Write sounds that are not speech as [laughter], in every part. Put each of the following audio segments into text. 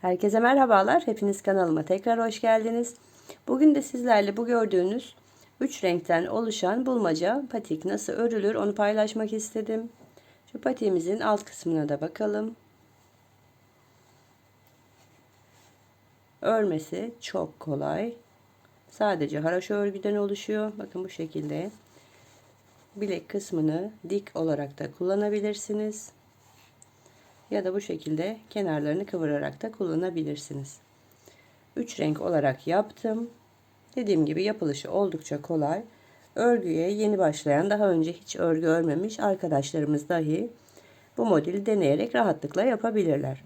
Herkese merhabalar. Hepiniz kanalıma tekrar hoş geldiniz. Bugün de sizlerle bu gördüğünüz 3 renkten oluşan bulmaca patik nasıl örülür onu paylaşmak istedim. Şu patiğimizin alt kısmına da bakalım. Örmesi çok kolay. Sadece haraşo örgüden oluşuyor. Bakın bu şekilde. Bilek kısmını dik olarak da kullanabilirsiniz ya da bu şekilde kenarlarını kıvırarak da kullanabilirsiniz. 3 renk olarak yaptım. Dediğim gibi yapılışı oldukça kolay. Örgüye yeni başlayan daha önce hiç örgü örmemiş arkadaşlarımız dahi bu modeli deneyerek rahatlıkla yapabilirler.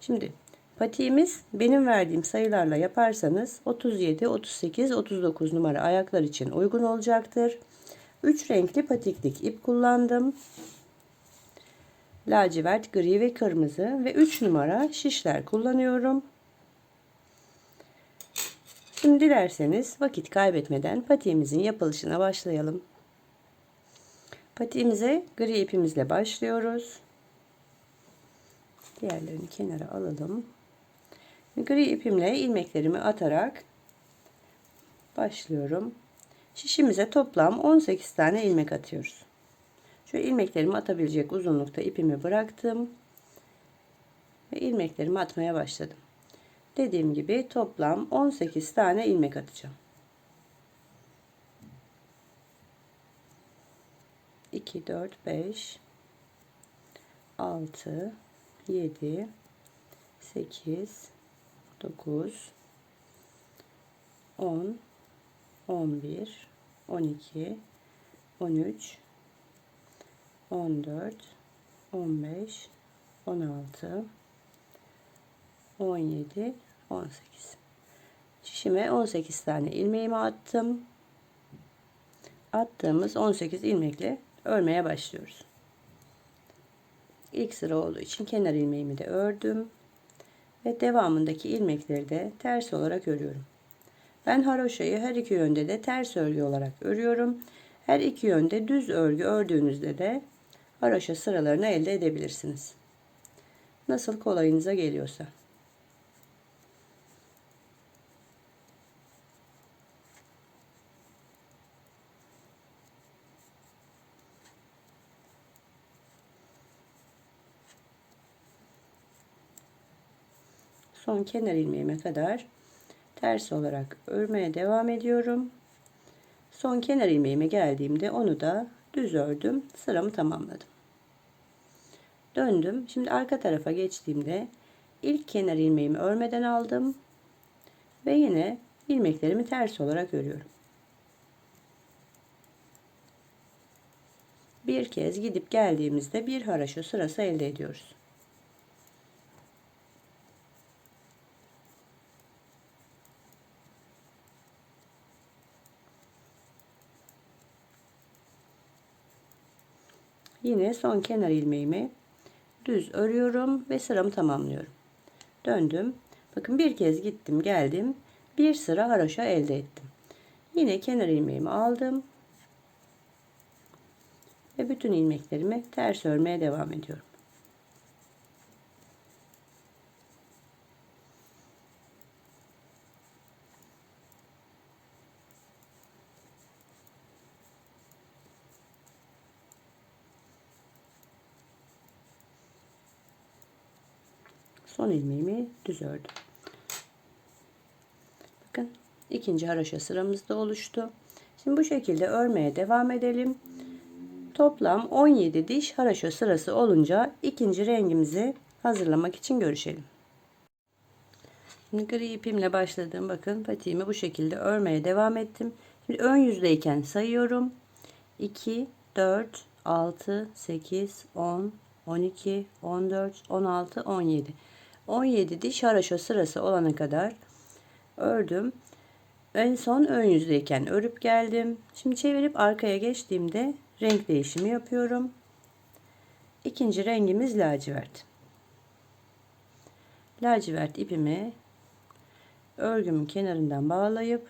Şimdi patiğimiz benim verdiğim sayılarla yaparsanız 37, 38, 39 numara ayaklar için uygun olacaktır. 3 renkli patiklik ip kullandım lacivert, gri ve kırmızı ve 3 numara şişler kullanıyorum. Şimdi dilerseniz vakit kaybetmeden patiğimizin yapılışına başlayalım. Patiğimize gri ipimizle başlıyoruz. Diğerlerini kenara alalım. Gri ipimle ilmeklerimi atarak başlıyorum. Şişimize toplam 18 tane ilmek atıyoruz. Şöyle ilmeklerimi atabilecek uzunlukta ipimi bıraktım. Ve ilmeklerimi atmaya başladım. Dediğim gibi toplam 18 tane ilmek atacağım. 2, 4, 5, 6, 7, 8, 9, 10, 11, 12, 13, 14 15 16 17 18 şişime 18 tane ilmeğimi attım. Attığımız 18 ilmekle örmeye başlıyoruz. İlk sıra olduğu için kenar ilmeğimi de ördüm ve devamındaki ilmekleri de ters olarak örüyorum. Ben haroşayı her iki yönde de ters örgü olarak örüyorum. Her iki yönde düz örgü ördüğünüzde de haroşa sıralarını elde edebilirsiniz. Nasıl kolayınıza geliyorsa. Son kenar ilmeğime kadar ters olarak örmeye devam ediyorum. Son kenar ilmeğime geldiğimde onu da düz ördüm. Sıramı tamamladım. Döndüm. Şimdi arka tarafa geçtiğimde ilk kenar ilmeğimi örmeden aldım. Ve yine ilmeklerimi ters olarak örüyorum. Bir kez gidip geldiğimizde bir haraşo sırası elde ediyoruz. Yine son kenar ilmeğimi düz örüyorum ve sıramı tamamlıyorum. Döndüm. Bakın bir kez gittim geldim. Bir sıra haroşa elde ettim. Yine kenar ilmeğimi aldım. Ve bütün ilmeklerimi ters örmeye devam ediyorum. Son ilmeğimi düz ördüm. Bakın ikinci haraşo sıramızda oluştu. Şimdi bu şekilde örmeye devam edelim. Toplam 17 diş haraşo sırası olunca ikinci rengimizi hazırlamak için görüşelim. Şimdi gri ipimle başladım. Bakın patiğimi bu şekilde örmeye devam ettim. Şimdi ön yüzdeyken sayıyorum. 2, 4, 6, 8, 10, 12, 14, 16, 17. 17 diş haraşo sırası olana kadar ördüm. En son ön yüzdeyken örüp geldim. Şimdi çevirip arkaya geçtiğimde renk değişimi yapıyorum. İkinci rengimiz lacivert. Lacivert ipimi örgümün kenarından bağlayıp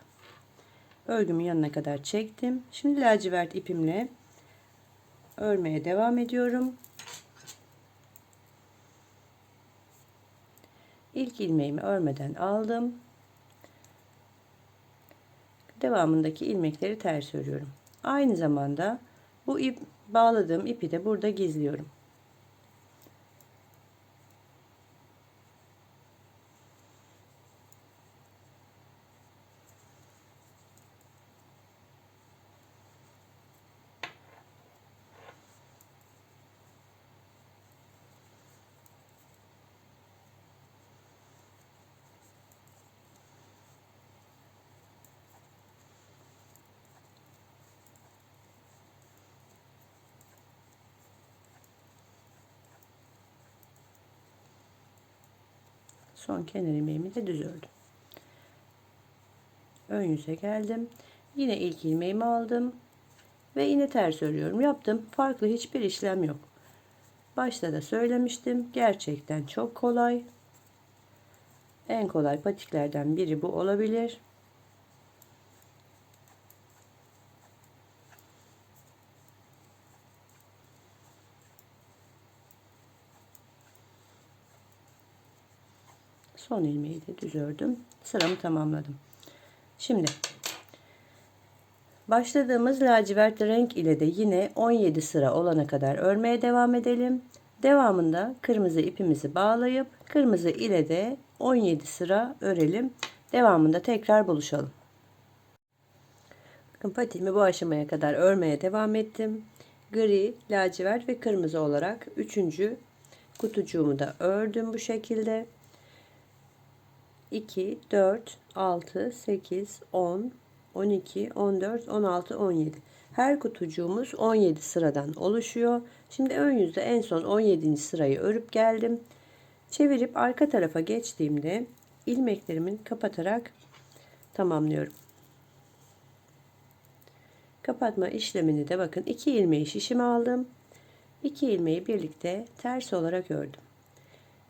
örgümün yanına kadar çektim. Şimdi lacivert ipimle örmeye devam ediyorum. İlk ilmeğimi örmeden aldım. Devamındaki ilmekleri ters örüyorum. Aynı zamanda bu ip bağladığım ipi de burada gizliyorum. Son kenar ilmeğimi de düz ördüm. Ön yüze geldim. Yine ilk ilmeğimi aldım. Ve yine ters örüyorum. Yaptım. Farklı hiçbir işlem yok. Başta da söylemiştim. Gerçekten çok kolay. En kolay patiklerden biri bu olabilir. Son ilmeği de düz ördüm. Sıramı tamamladım. Şimdi başladığımız lacivert renk ile de yine 17 sıra olana kadar örmeye devam edelim. Devamında kırmızı ipimizi bağlayıp kırmızı ile de 17 sıra örelim. Devamında tekrar buluşalım. Bakın patiğimi bu aşamaya kadar örmeye devam ettim. Gri, lacivert ve kırmızı olarak üçüncü kutucuğumu da ördüm bu şekilde. 2, 4, 6, 8, 10, 12, 14, 16, 17. Her kutucuğumuz 17 sıradan oluşuyor. Şimdi ön yüzde en son 17. sırayı örüp geldim. Çevirip arka tarafa geçtiğimde ilmeklerimin kapatarak tamamlıyorum. Kapatma işlemini de bakın 2 ilmeği şişime aldım. 2 ilmeği birlikte ters olarak ördüm.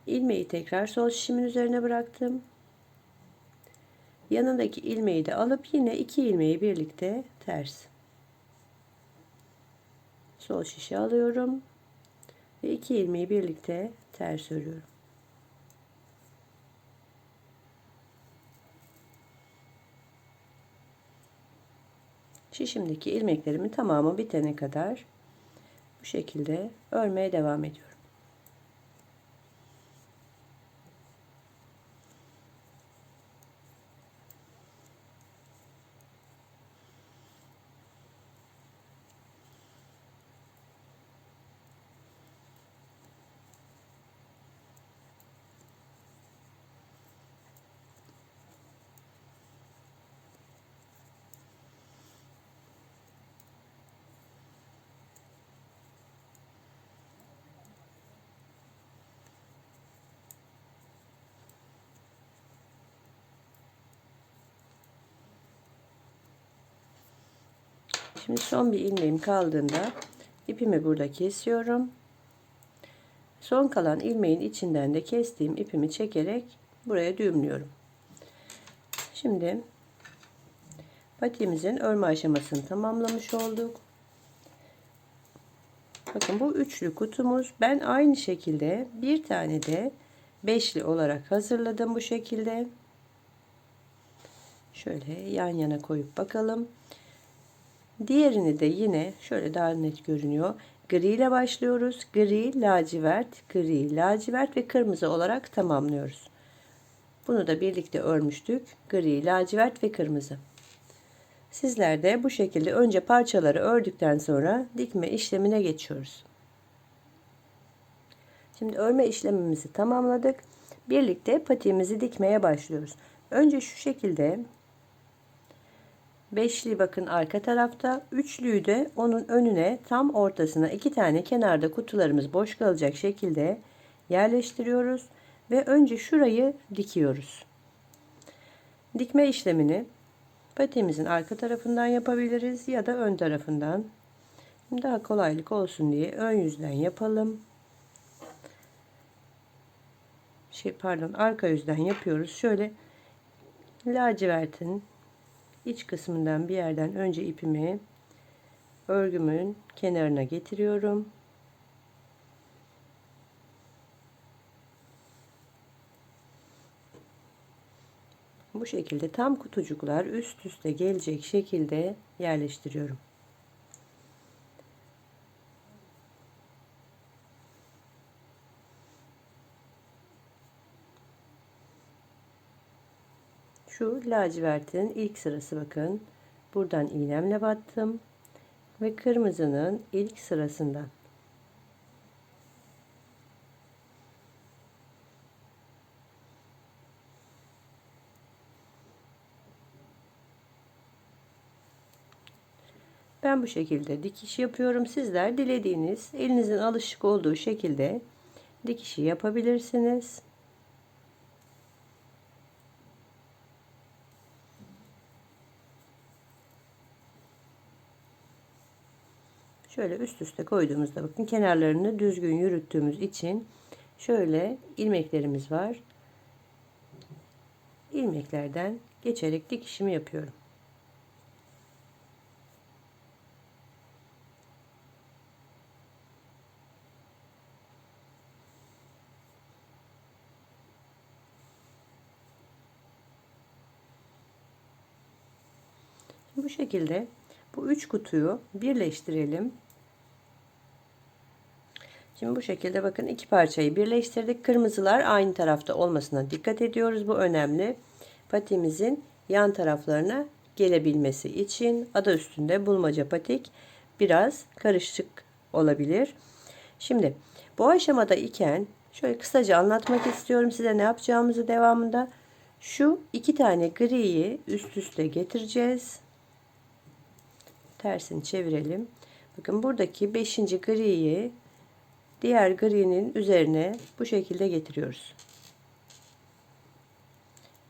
İlmeği tekrar sol şişimin üzerine bıraktım. Yanındaki ilmeği de alıp yine iki ilmeği birlikte ters. Sol şişe alıyorum ve iki ilmeği birlikte ters örüyorum. Şişimdeki ilmeklerimin tamamı bitene kadar bu şekilde örmeye devam ediyorum. Şimdi son bir ilmeğim kaldığında ipimi burada kesiyorum. Son kalan ilmeğin içinden de kestiğim ipimi çekerek buraya düğümlüyorum. Şimdi patiğimizin örme aşamasını tamamlamış olduk. Bakın bu üçlü kutumuz. Ben aynı şekilde bir tane de beşli olarak hazırladım bu şekilde. Şöyle yan yana koyup bakalım. Diğerini de yine şöyle daha net görünüyor. Gri ile başlıyoruz. Gri, lacivert, gri, lacivert ve kırmızı olarak tamamlıyoruz. Bunu da birlikte örmüştük. Gri, lacivert ve kırmızı. Sizler de bu şekilde önce parçaları ördükten sonra dikme işlemine geçiyoruz. Şimdi örme işlemimizi tamamladık. Birlikte patiğimizi dikmeye başlıyoruz. Önce şu şekilde Beşli bakın arka tarafta. Üçlüyü de onun önüne tam ortasına iki tane kenarda kutularımız boş kalacak şekilde yerleştiriyoruz. Ve önce şurayı dikiyoruz. Dikme işlemini patiğimizin arka tarafından yapabiliriz ya da ön tarafından. Daha kolaylık olsun diye ön yüzden yapalım. Şey pardon arka yüzden yapıyoruz. Şöyle lacivertin iç kısmından bir yerden önce ipimi örgümün kenarına getiriyorum. Bu şekilde tam kutucuklar üst üste gelecek şekilde yerleştiriyorum. Şu lacivertin ilk sırası bakın. Buradan iğnemle battım ve kırmızının ilk sırasından Ben bu şekilde dikiş yapıyorum. Sizler dilediğiniz, elinizin alışık olduğu şekilde dikişi yapabilirsiniz. Şöyle üst üste koyduğumuzda bakın kenarlarını düzgün yürüttüğümüz için şöyle ilmeklerimiz var. İlmeklerden geçerek dikişimi yapıyorum. Bu şekilde bu üç kutuyu birleştirelim. Şimdi bu şekilde bakın iki parçayı birleştirdik. Kırmızılar aynı tarafta olmasına dikkat ediyoruz. Bu önemli. Patimizin yan taraflarına gelebilmesi için adı üstünde bulmaca patik biraz karışık olabilir. Şimdi bu aşamada iken şöyle kısaca anlatmak istiyorum size ne yapacağımızı devamında. Şu iki tane griyi üst üste getireceğiz tersini çevirelim. Bakın buradaki 5. griyi diğer grinin üzerine bu şekilde getiriyoruz.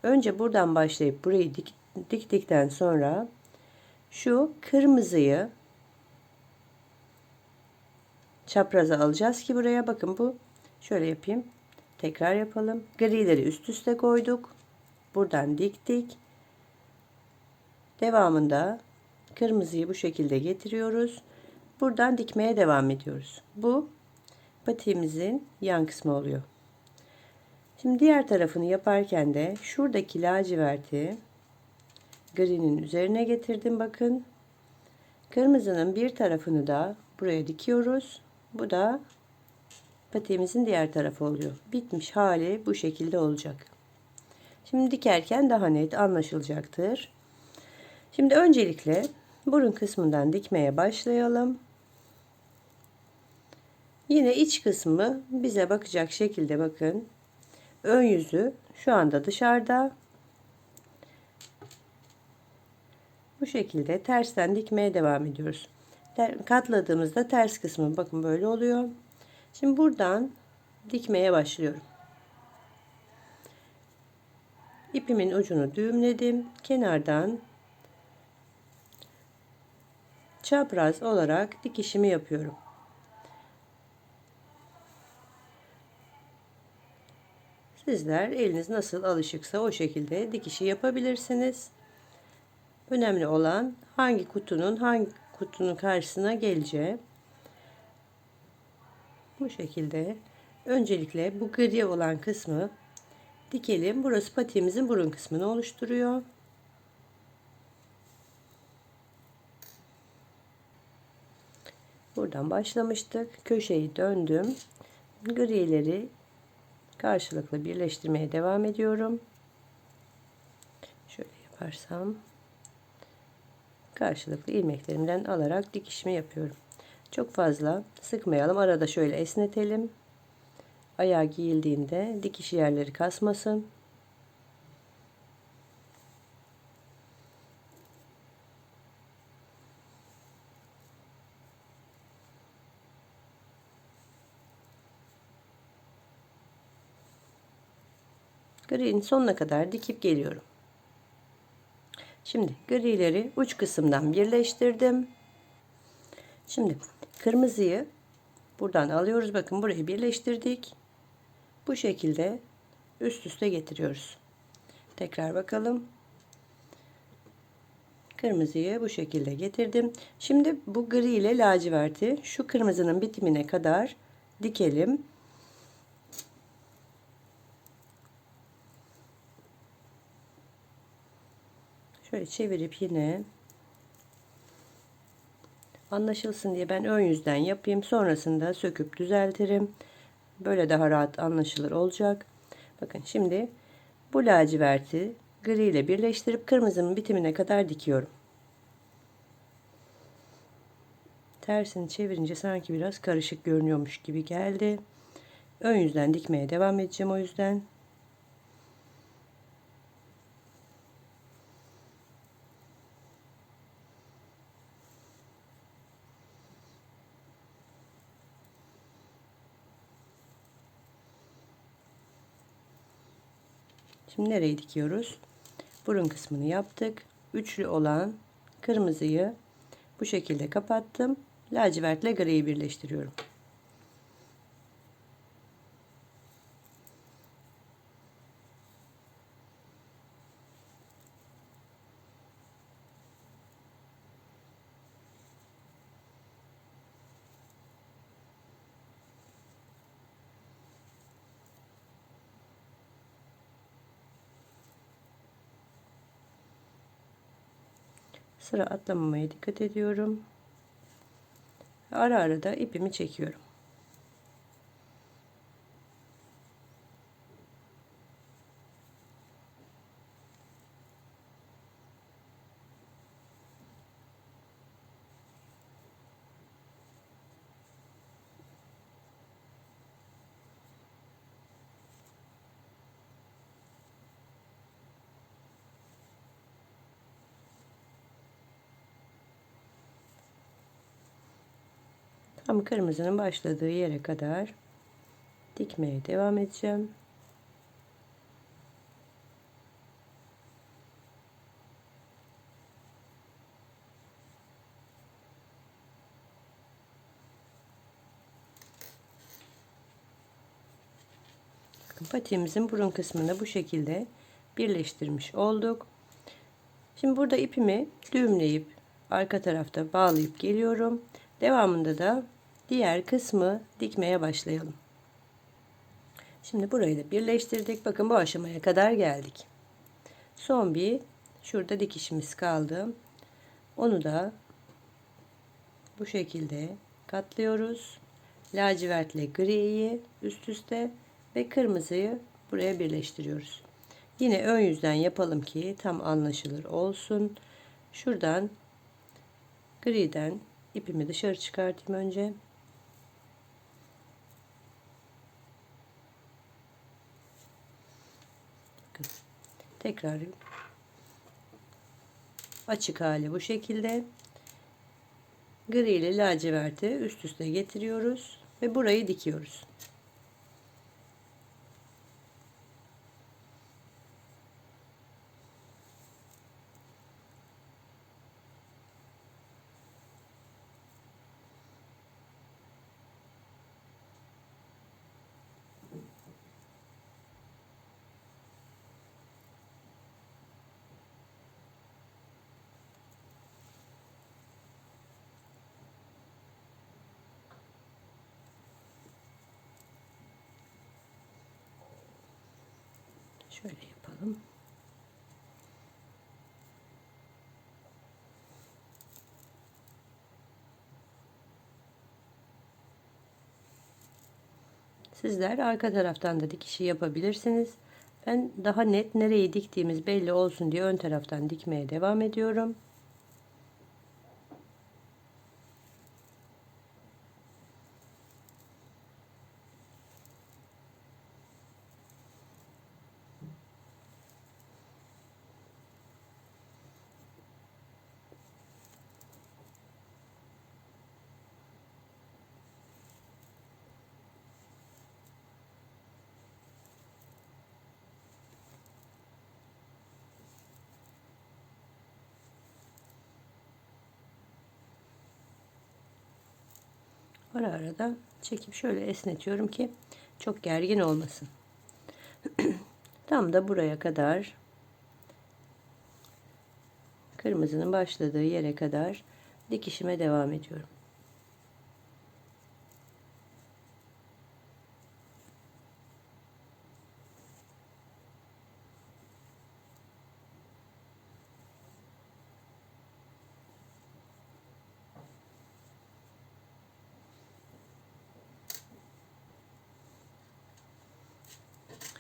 Önce buradan başlayıp burayı dik, diktikten sonra şu kırmızıyı çapraza alacağız ki buraya bakın bu şöyle yapayım. Tekrar yapalım. Grileri üst üste koyduk. Buradan diktik. Devamında Kırmızıyı bu şekilde getiriyoruz. Buradan dikmeye devam ediyoruz. Bu patiğimizin yan kısmı oluyor. Şimdi diğer tarafını yaparken de şuradaki laciverti gri'nin üzerine getirdim bakın. Kırmızının bir tarafını da buraya dikiyoruz. Bu da patiğimizin diğer tarafı oluyor. Bitmiş hali bu şekilde olacak. Şimdi dikerken daha net anlaşılacaktır. Şimdi öncelikle burun kısmından dikmeye başlayalım. Yine iç kısmı bize bakacak şekilde bakın. Ön yüzü şu anda dışarıda. Bu şekilde tersten dikmeye devam ediyoruz. Katladığımızda ters kısmı bakın böyle oluyor. Şimdi buradan dikmeye başlıyorum. İpimin ucunu düğümledim. Kenardan çapraz olarak dikişimi yapıyorum. Sizler eliniz nasıl alışıksa o şekilde dikişi yapabilirsiniz. Önemli olan hangi kutunun hangi kutunun karşısına geleceği. Bu şekilde öncelikle bu gri olan kısmı dikelim. Burası patiğimizin burun kısmını oluşturuyor. Buradan başlamıştık. Köşeyi döndüm. Grileri karşılıklı birleştirmeye devam ediyorum. Şöyle yaparsam karşılıklı ilmeklerimden alarak dikişimi yapıyorum. Çok fazla sıkmayalım. Arada şöyle esnetelim. Ayağı giyildiğinde dikiş yerleri kasmasın. Gri'nin sonuna kadar dikip geliyorum. Şimdi grileri uç kısımdan birleştirdim. Şimdi kırmızıyı buradan alıyoruz. Bakın burayı birleştirdik. Bu şekilde üst üste getiriyoruz. Tekrar bakalım. Kırmızıyı bu şekilde getirdim. Şimdi bu gri ile laciverti şu kırmızının bitimine kadar dikelim. Şöyle çevirip yine anlaşılsın diye ben ön yüzden yapayım. Sonrasında söküp düzeltirim. Böyle daha rahat anlaşılır olacak. Bakın şimdi bu laciverti gri ile birleştirip kırmızının bitimine kadar dikiyorum. Tersini çevirince sanki biraz karışık görünüyormuş gibi geldi. Ön yüzden dikmeye devam edeceğim o yüzden. Şimdi nereye dikiyoruz? Burun kısmını yaptık. Üçlü olan kırmızıyı bu şekilde kapattım. Lacivertle griyi birleştiriyorum. Sıra atlamamaya dikkat ediyorum. Ara ara da ipimi çekiyorum. Tam kırmızının başladığı yere kadar dikmeye devam edeceğim. patiğimizin burun kısmını bu şekilde birleştirmiş olduk. Şimdi burada ipimi düğümleyip arka tarafta bağlayıp geliyorum. Devamında da diğer kısmı dikmeye başlayalım. Şimdi burayı da birleştirdik. Bakın bu aşamaya kadar geldik. Son bir şurada dikişimiz kaldı. Onu da bu şekilde katlıyoruz. Lacivertle griyi üst üste ve kırmızıyı buraya birleştiriyoruz. Yine ön yüzden yapalım ki tam anlaşılır olsun. Şuradan griden ipimi dışarı çıkartayım önce. Tekrar açık hali bu şekilde. Gri ile laciverti üst üste getiriyoruz ve burayı dikiyoruz. Şöyle yapalım. Sizler arka taraftan da dikişi yapabilirsiniz. Ben daha net nereyi diktiğimiz belli olsun diye ön taraftan dikmeye devam ediyorum. Ara ara da çekip şöyle esnetiyorum ki çok gergin olmasın. [clears throat] Tam da buraya kadar kırmızının başladığı yere kadar dikişime devam ediyorum.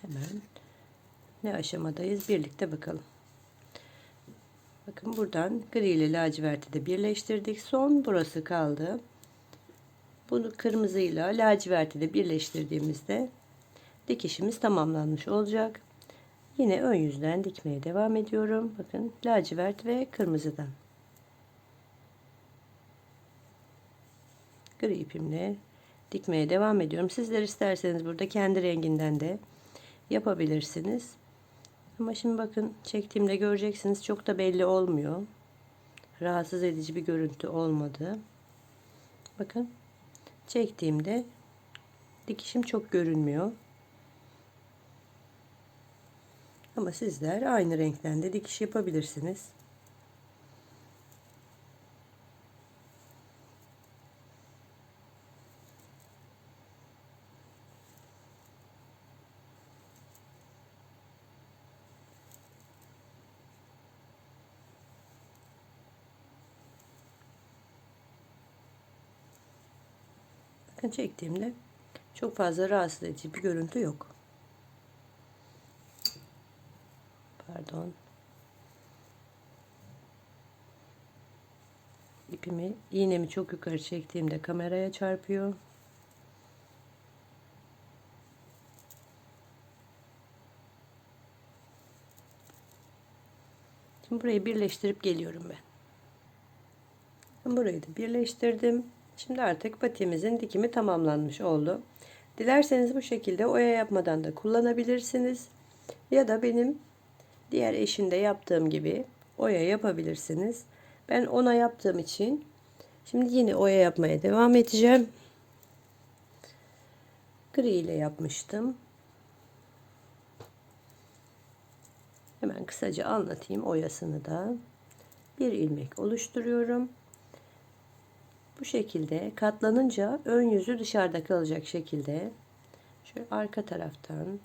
Hemen ne aşamadayız birlikte bakalım. Bakın buradan gri ile laciverti de birleştirdik. Son burası kaldı. Bunu kırmızıyla laciverti de birleştirdiğimizde dikişimiz tamamlanmış olacak. Yine ön yüzden dikmeye devam ediyorum. Bakın lacivert ve kırmızıdan. Gri ipimle dikmeye devam ediyorum. Sizler isterseniz burada kendi renginden de yapabilirsiniz. Ama şimdi bakın çektiğimde göreceksiniz çok da belli olmuyor. Rahatsız edici bir görüntü olmadı. Bakın çektiğimde dikişim çok görünmüyor. Ama sizler aynı renkten de dikiş yapabilirsiniz. Çektiğimde çok fazla rahatsız edici bir görüntü yok. Pardon. İpimi, iğnemi çok yukarı çektiğimde kameraya çarpıyor. Şimdi burayı birleştirip geliyorum ben. Burayı da birleştirdim. Şimdi artık patiğimizin dikimi tamamlanmış oldu. Dilerseniz bu şekilde oya yapmadan da kullanabilirsiniz. Ya da benim diğer eşinde yaptığım gibi oya yapabilirsiniz. Ben ona yaptığım için şimdi yine oya yapmaya devam edeceğim. Gri ile yapmıştım. Hemen kısaca anlatayım oyasını da. Bir ilmek oluşturuyorum. Bu şekilde katlanınca ön yüzü dışarıda kalacak şekilde şöyle arka taraftan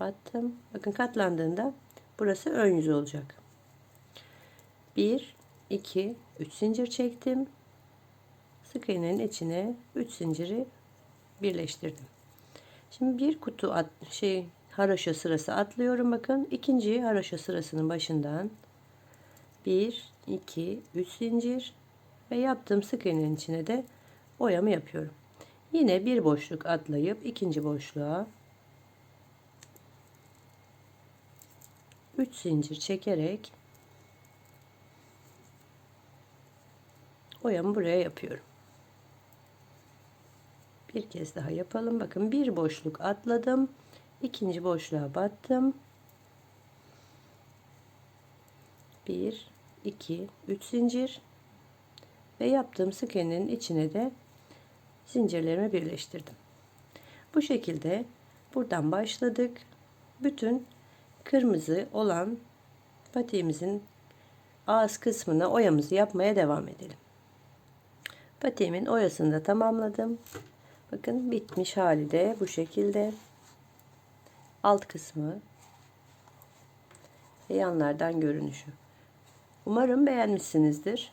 battım. Bakın katlandığında burası ön yüz olacak. 1 2 3 zincir çektim. Sık iğnenin içine 3 zinciri birleştirdim. Şimdi bir kutu at, şey haroşa sırası atlıyorum bakın. ikinci haroşa sırasının başından 1 2 3 zincir ve yaptığım sık iğnenin içine de oyamı yapıyorum. Yine bir boşluk atlayıp ikinci boşluğa 3 zincir çekerek oyamı buraya yapıyorum. Bir kez daha yapalım. Bakın bir boşluk atladım. İkinci boşluğa battım. 1 2 3 zincir ve yaptığım sık içine de zincirlerimi birleştirdim. Bu şekilde buradan başladık. Bütün kırmızı olan patiğimizin ağız kısmına oyamızı yapmaya devam edelim. Patiğimin oyasını da tamamladım. Bakın bitmiş hali de bu şekilde. Alt kısmı ve yanlardan görünüşü. Umarım beğenmişsinizdir.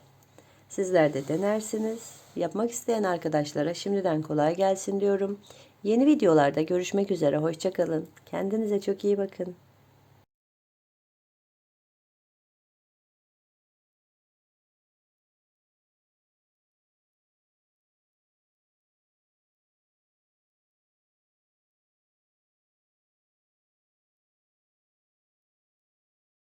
Sizler de denersiniz. Yapmak isteyen arkadaşlara şimdiden kolay gelsin diyorum. Yeni videolarda görüşmek üzere. Hoşçakalın. Kendinize çok iyi bakın.